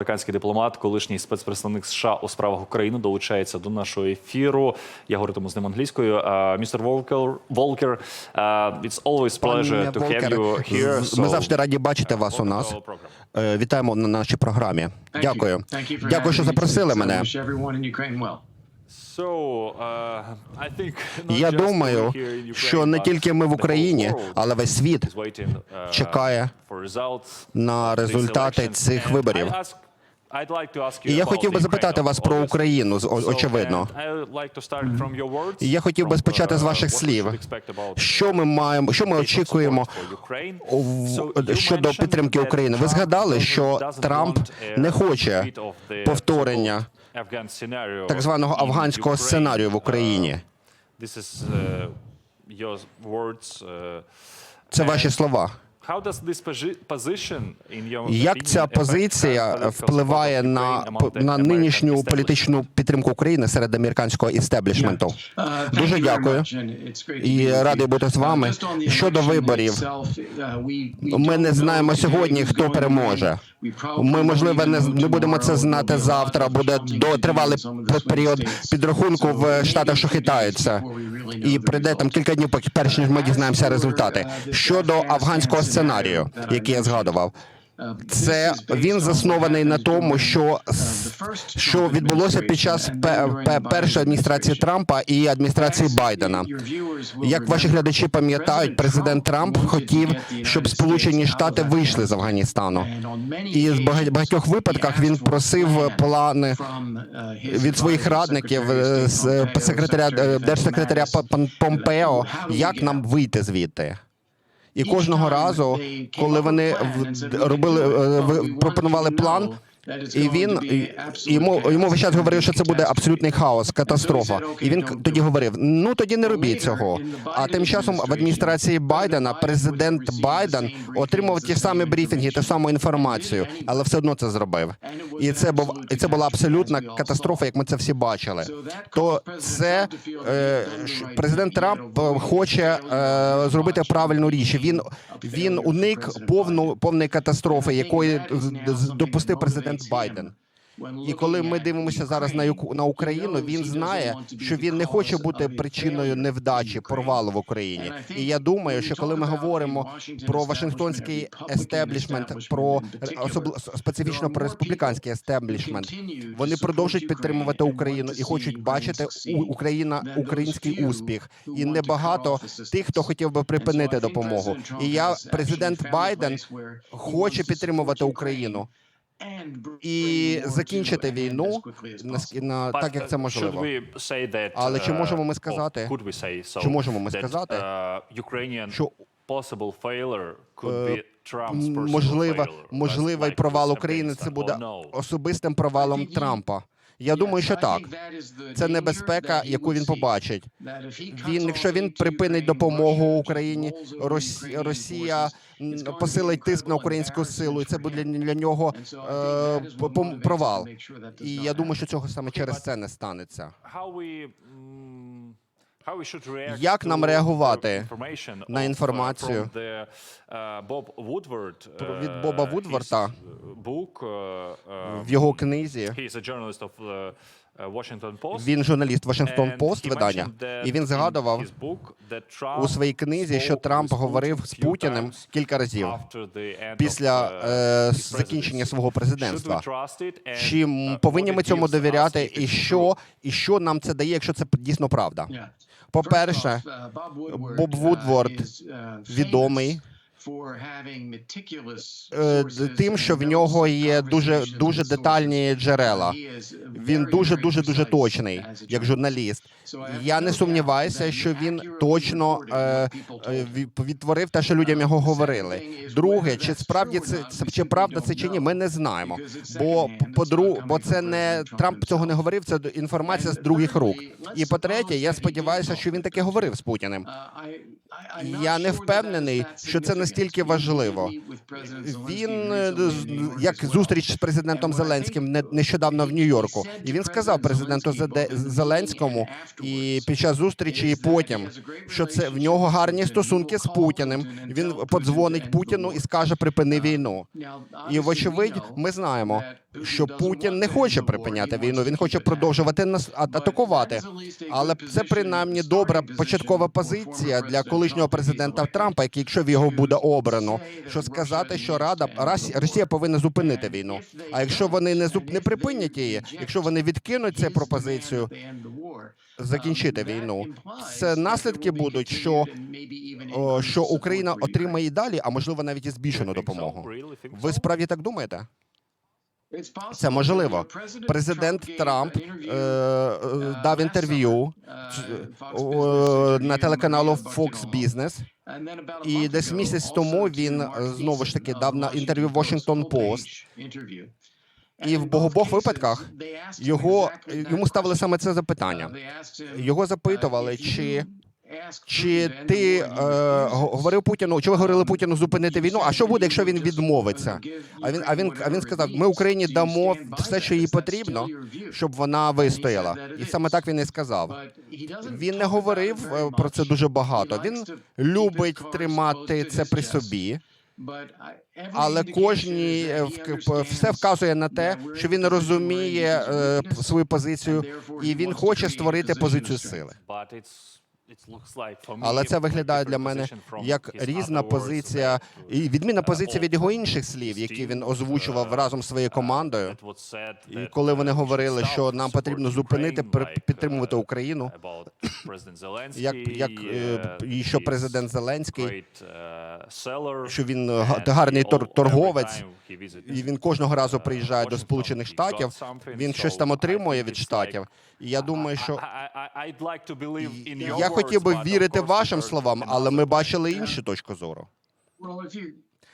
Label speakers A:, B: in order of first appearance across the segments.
A: Американський дипломат, колишній спецпредставник США у справах України, долучається до нашого ефіру. Я говоритиму з ним англійською. Uh, Mr. Волкер, Волкер, uh, it's always pleasure to have you here.
B: з- ми завжди раді бачити вас у нас.
A: program.
B: Е, Вітаємо на нашій програмі. Дякую.
C: Дякую,
B: що запросили мене.
A: So, uh, I think
B: Я думаю,
A: Ukraine,
B: що не тільки ми в Україні, але весь світ
A: uh,
B: чекає на результати цих
A: And
B: виборів. І я хотів би запитати вас про. Україну, очевидно. І я хотів би спочати з
A: uh,
B: ваших слів. Що ми маємо, що ми очікуємо щодо підтримки України? Ви згадали, що Трамп не хоче повторення так званого афганського сценарію в Україні.
A: Uh, uh, uh,
B: Це ваші слова.
A: How does this posi- position, in your
B: Як ця позиція впливає на, на нинішню політичну підтримку України серед американського істеблішменту? Дуже дякую. І радий бути з вами. Щодо виборів, ми не знаємо сьогодні, хто переможе. Ми, можливо, не, не будемо це знати завтра. Буде до тривалий період підрахунку в штатах, що хитаються. І прийде там кілька днів, поки перш ніж ми дізнаємося результати. Щодо афганського сценарію, який я згадував, це він заснований на тому, що що відбулося під час пе- пе- першої адміністрації Трампа і адміністрації Байдена. Як ваші глядачі пам'ятають, президент Трамп хотів, щоб Сполучені Штати вийшли з Афганістану. І в багать- багатьох випадках він просив плани від своїх радників е, з е, секретаря е, держсекретаря Помпео, як нам вийти звідти. І кожного разу, коли вони робили е, пропонували план, і він йому йому весь час говорив, що це буде абсолютний хаос, катастрофа. І він тоді говорив: ну тоді не робіть цього. А тим часом в адміністрації Байдена президент Байден отримав ті ж самі брифінги, ту саму інформацію, але все одно це зробив. І це був і це була абсолютна катастрофа, як ми це всі бачили. То це е, президент Трамп е, хоче е, зробити правильну річ. Він він уник повну повної катастрофи, якої допустив президент Байден. І коли ми дивимося зараз на на Україну, він знає, що він не хоче бути причиною невдачі, провалу в Україні. І я думаю, що коли ми говоримо про Вашингтонський естеблішмент, про особливо специфічно про республіканський естеблішмент, вони продовжують підтримувати Україну і хочуть бачити Україна український успіх. І небагато тих, хто хотів би припинити допомогу. І я президент Байден хоче підтримувати Україну і закінчити війну на так, як це
A: uh,
B: можливо. Але чи
A: uh,
B: можемо ми сказати, чи можемо ми сказати, що
A: possible failure could be Trump's
B: можлива, можливий провал України це буде особистим провалом Трампа. Я думаю, що так. Це небезпека, яку він побачить. Він, якщо він припинить допомогу Україні, Росія, посилить тиск на українську силу, і це буде для, нього е, провал. І я думаю, що цього саме через це не станеться. Як нам реагувати на
A: uh,
B: інформацію
A: uh,
B: від
A: uh,
B: Боба
A: uh, uh, uh,
B: в його книзі.
A: Uh, uh, Washington Post.
B: Він журналіст Вашингтон
A: And
B: Пост видання, і він згадував у своїй книзі, що Трамп говорив з Путіним кілька разів після
A: uh,
B: е, закінчення свого президентства. Чи
A: uh,
B: повинні ми цьому довіряти, і що, і що нам це дає, якщо це дійсно правда?
C: По-перше,
B: Боб Вудворд відомий е, тим, що в нього є дуже дуже детальні джерела. Він дуже дуже дуже точний, як журналіст. Я не сумніваюся, що він точно е, е, відтворив те, що людям його говорили. Друге, чи справді це чи правда це чи ні, ми не знаємо. Бо подру, бо це не Трамп цього не говорив. Це інформація з других рук. І по третє, я сподіваюся, що він таки говорив з Путіним. Я не впевнений, що це настільки важливо. Він е, як зустріч з президентом Зеленським не- нещодавно в Нью-Йорку, і він сказав президенту Зеленському і під час зустрічі, і потім, що це в нього гарні стосунки з Путіним. Він подзвонить Путіну і скаже припини війну. І вочевидь, ми знаємо, що Путін не хоче припиняти війну. Він хоче продовжувати нас атакувати. Але це принаймні добра початкова позиція для колишнього президента Трампа, який, якщо його буде обрано, що сказати, що Рада Росія повинна зупинити війну. А якщо вони не зуп не припинять її, якщо вони відкинуть цю пропозицію закінчити війну, це наслідки будуть, що що Україна отримає і далі, а можливо навіть і збільшену допомогу. Ви справді так думаєте?
C: Це можливо.
B: Президент Трамп е, е, дав інтерв'ю на телеканалу Fox Business,
C: І десь місяць тому він е, знову ж таки дав на інтерв'ю Washington Post.
B: і в обох випадках його йому ставили саме це запитання. Його запитували, чи чи ти е, говорив Путіну, чи ви говорили Путіну зупинити війну? А що буде, якщо він відмовиться? А він, а він, а він сказав: ми Україні дамо все, що їй потрібно, щоб вона вистояла. І саме так він і сказав. Він не говорив е, про це дуже багато. Він любить тримати це при собі, але кожній е, все вказує на те, що він розуміє е, п- свою позицію, і він хоче створити позицію сили. Але це виглядає для мене як різна позиція і відмінна позиція від його інших слів, які він озвучував разом з своєю командою. І коли вони говорили, що нам потрібно зупинити підтримувати Україну, як як е, і що президент Зеленський, що він е, гарний тор- торговець, і він кожного разу приїжджає до Сполучених Штатів. Він щось там отримує від штатів. І я думаю, що я хотів би вірити вашим словам, але ми бачили іншу точку зору.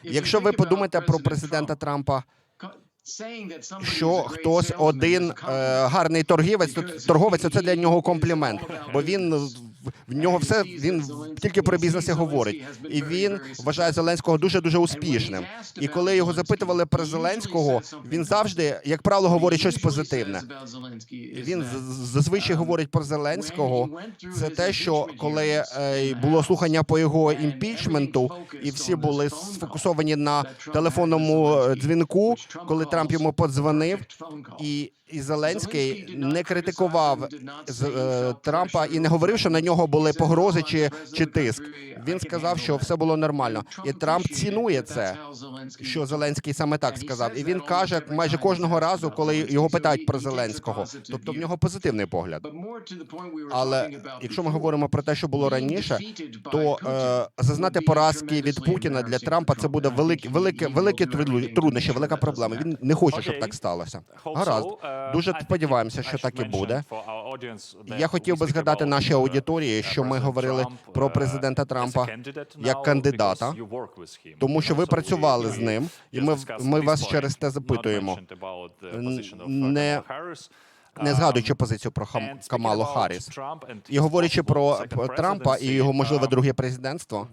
B: Якщо ви подумаєте про президента Трампа, що хтось один е, гарний торгівець, торговець то це для нього комплімент, бо він в- нього все він тільки про бізнес і говорить, і він вважає Зеленського дуже дуже успішним. І коли його запитували про Зеленського, він завжди, як правило, говорить щось позитивне. Він зазвичай говорить про Зеленського. Це те, що коли е, було слухання по його імпічменту, і всі були сфокусовані на телефонному е, дзвінку, коли Трамп йому подзвонив, і, і Зеленський не критикував е, Трампа і не говорив, що на нього були погрози чи, чи тиск. Він сказав, що все було нормально, і Трамп цінує це. Що Зеленський саме так сказав, і він каже майже кожного разу, коли його питають про Зеленського. Тобто в нього позитивний погляд. Але якщо ми говоримо про те, що було раніше, то е, зазнати поразки від Путіна для Трампа це буде велике, велике, велике трудно- труднощі, велика проблема. Він не хоче, щоб так сталося. Гаразд. Дуже сподіваємося, що так і буде. Я хотів би згадати нашій аудиторії, що ми говорили про президента Трампа як кандидата, тому що ви працювали з ним, і ми, ми вас через те запитуємо, не, не згадуючи позицію про Хам, Камалу Харріс. І говорячи про Трампа і його можливе друге президентство,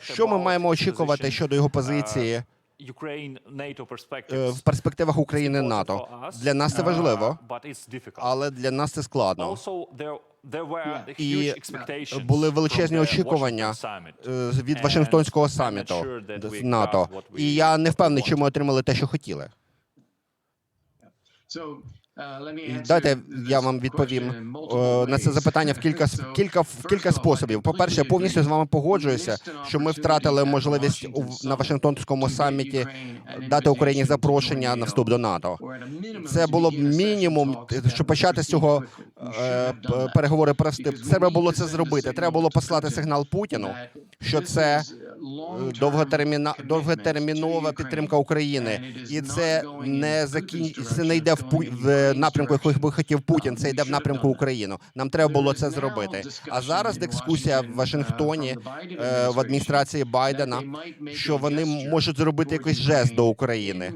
B: що ми маємо очікувати щодо його позиції? е, в перспективах України НАТО? Для нас це важливо, але для нас це складно. І були величезні очікування е, від Вашингтонського саміту з НАТО. І я не впевнений, чи ми отримали те, що хотіли. Дайте я вам відповім е, на це запитання в кілька кілька в кілька способів. По перше, я повністю з вами погоджуюся, що ми втратили можливість у на Вашингтонському саміті дати Україні запрошення на вступ до НАТО. Це було б мінімум, щоб почати з цього е, переговори про вступ. Треба було це зробити. Треба було послати сигнал Путіну, що це довготерміна довготермінова підтримка України, і це не закін... це не йде в пу... в напрямку, яких би хотів Путін. Це йде в напрямку України. Нам треба було це зробити. А зараз дискусія в Вашингтоні е, в адміністрації Байдена, що вони можуть зробити якийсь жест до України.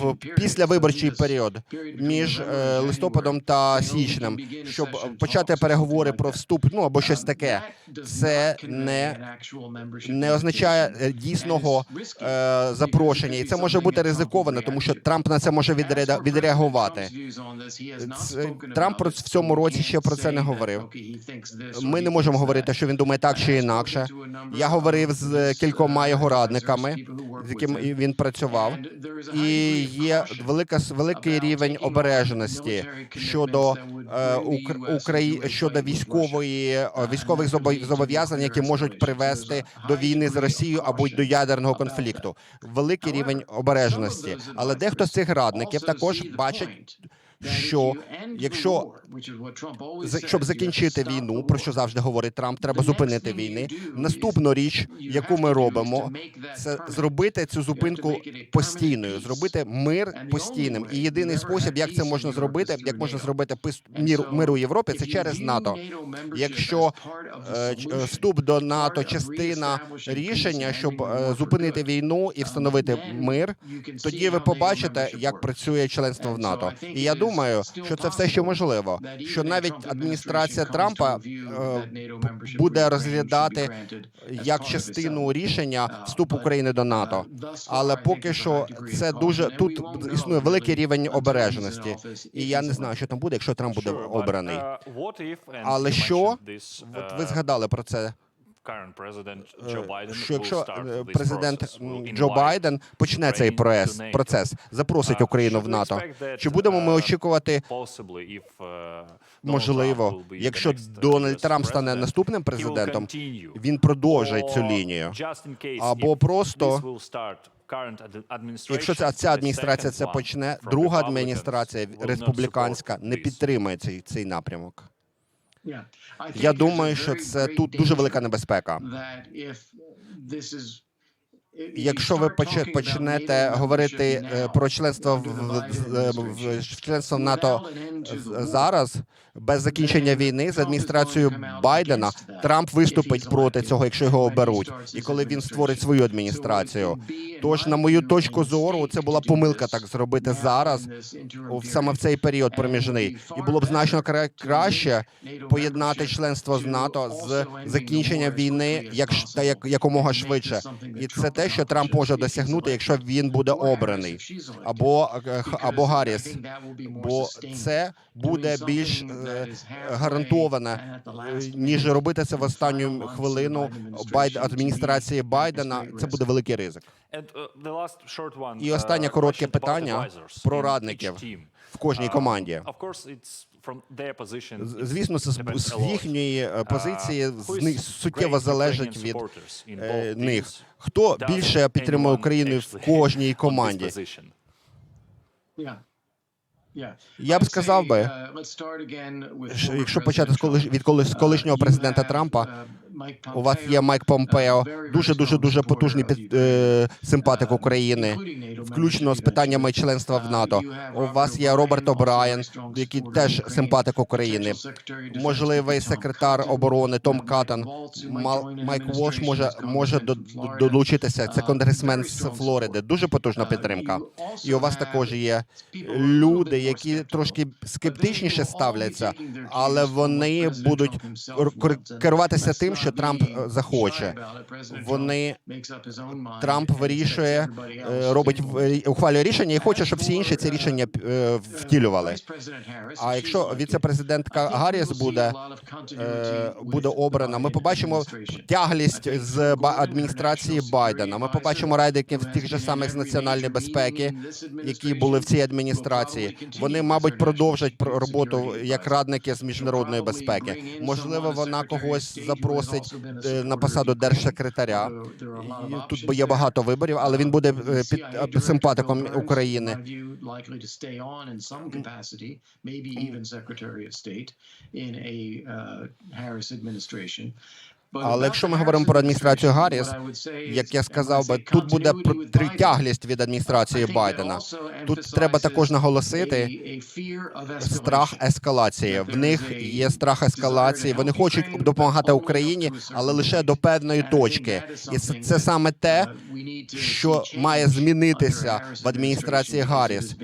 B: В післявиборчий період між е, листопадом та січнем, щоб почати переговори про вступ, ну або щось таке. Це не, не означає е, дійсного е, запрошення, і це може бути ризиковано, тому що Трамп на це може відреагувати. Це- Трамп в цьому році ще про це не говорив. Ми не можемо говорити, що він думає так чи інакше. Я говорив з кількома його радниками, з якими він працював. І є велика великий рівень обережності щодо е, Украї... щодо військової е, військових зобо- зобов'язань, які можуть привести до війни з Росією або й до ядерного конфлікту. Великий рівень обережності. Але дехто з цих радників також бачить, що якщо щоб закінчити війну, про що завжди говорить Трамп, треба зупинити війни. Наступну річ, яку ми робимо, це зробити цю зупинку постійною, зробити мир постійним. І єдиний спосіб, як це можна зробити, як можна зробити мір мир у Європі, це через НАТО. Якщо е, е, вступ до НАТО частина рішення, щоб е, зупинити війну і встановити мир, тоді ви побачите, як працює членство в НАТО. І я думаю, що це все ще можливо. Що навіть адміністрація Трампа е, буде розглядати як частину рішення вступ України до НАТО. Але поки що це дуже тут існує великий рівень обережності, і я не знаю, що там буде, якщо Трамп буде обраний.
A: what
B: Але що? От ви згадали про це. Е,
A: Joe Biden
B: Що якщо е, президент Джо Байден почне цей
A: Ukraine
B: процес, запросить Україну в НАТО? Чи будемо ми
A: uh,
B: очікувати?
A: uh,
B: Можливо, якщо
A: uh,
B: Дональд Трамп стане наступним президентом, він продовжить цю лінію. Або просто, Якщо ця, ця адміністрація це почне, друга адміністрація республіканська не
A: this.
B: підтримує цей, цей напрямок. Я думаю, що це тут дуже велика небезпека. Якщо ви почнете говорити е, про членство в, в, членство в НАТО зараз, без закінчення війни з адміністрацією Байдена, Трамп виступить проти цього, якщо його оберуть, і коли він створить свою адміністрацію. Тож, на мою точку зору, це була помилка так зробити зараз, саме в цей період проміжний, і було б значно краще поєднати членство з НАТО з закінченням війни як та як якомога швидше. І це те, що Трамп може досягнути, якщо він буде обраний, або е, або Гарріс. Бо це буде більш е, гарантоване, е, ніж робити це в останню хвилину Байд адміністрації Байдена. Це буде великий ризик. І останнє коротке питання про радників в кожній команді. Звісно, це з, їхньої е, позиції
A: Uh,
B: з них суттєво залежить від е, них. Хто більше підтримує Україну в кожній команді? Я б сказав би, якщо почати з від колишнього президента Трампа, у вас є Майк Помпео, дуже дуже дуже потужний під... е... симпатик України, включно з питаннями членства в НАТО. У вас є Роберт О'Брайен, який теж симпатик України. Можливий секретар оборони Том Каттон. Мал... Майк Волш може може долучитися. Це конгресмен з Флориди. Дуже потужна підтримка. І у вас також є люди, які трошки скептичніше ставляться, але вони будуть кер- керуватися тим, що Трамп е, захоче. Вони Трамп вирішує, е, робить в- ухвалює рішення і хоче, щоб всі інші ці рішення е, втілювали. А якщо віце-президентка Гарріс буде е, буде обрана, ми побачимо тяглість з адміністрації Байдена. Ми побачимо радників тих же самих з національної безпеки, які були в цій адміністрації. Вони, мабуть, продовжать про- роботу як радники з міжнародної безпеки. Можливо, вона когось запросить е, на посаду держсекретаря. Тут є багато виборів, але він буде е, під е, симпатиком України. Але якщо ми говоримо про адміністрацію Гарріс, як я сказав би, тут буде притяглість від адміністрації Байдена. Тут треба також наголосити страх ескалації. В них є страх ескалації. Вони хочуть допомагати Україні, але лише до певної точки. І це, саме те, що має змінитися в адміністрації Гарріс,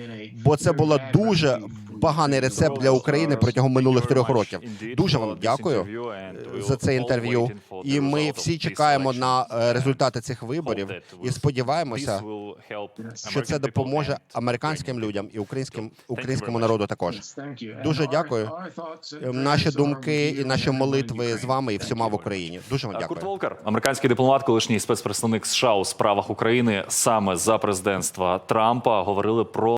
B: бо це було дуже поганий рецепт для України протягом минулих трьох років. Дуже вам дякую е, за це інтерв'ю. І ми всі чекаємо на е, результати цих виборів і сподіваємося, що це допоможе американським людям і українським українському народу також. Дуже дякую. Е, Наші думки і наші молитви з вами і всіма в Україні. Дуже вам
A: Курт. Волкер, американський дипломат, колишній спецпредставник США у справах України, саме за президентства Трампа говорили про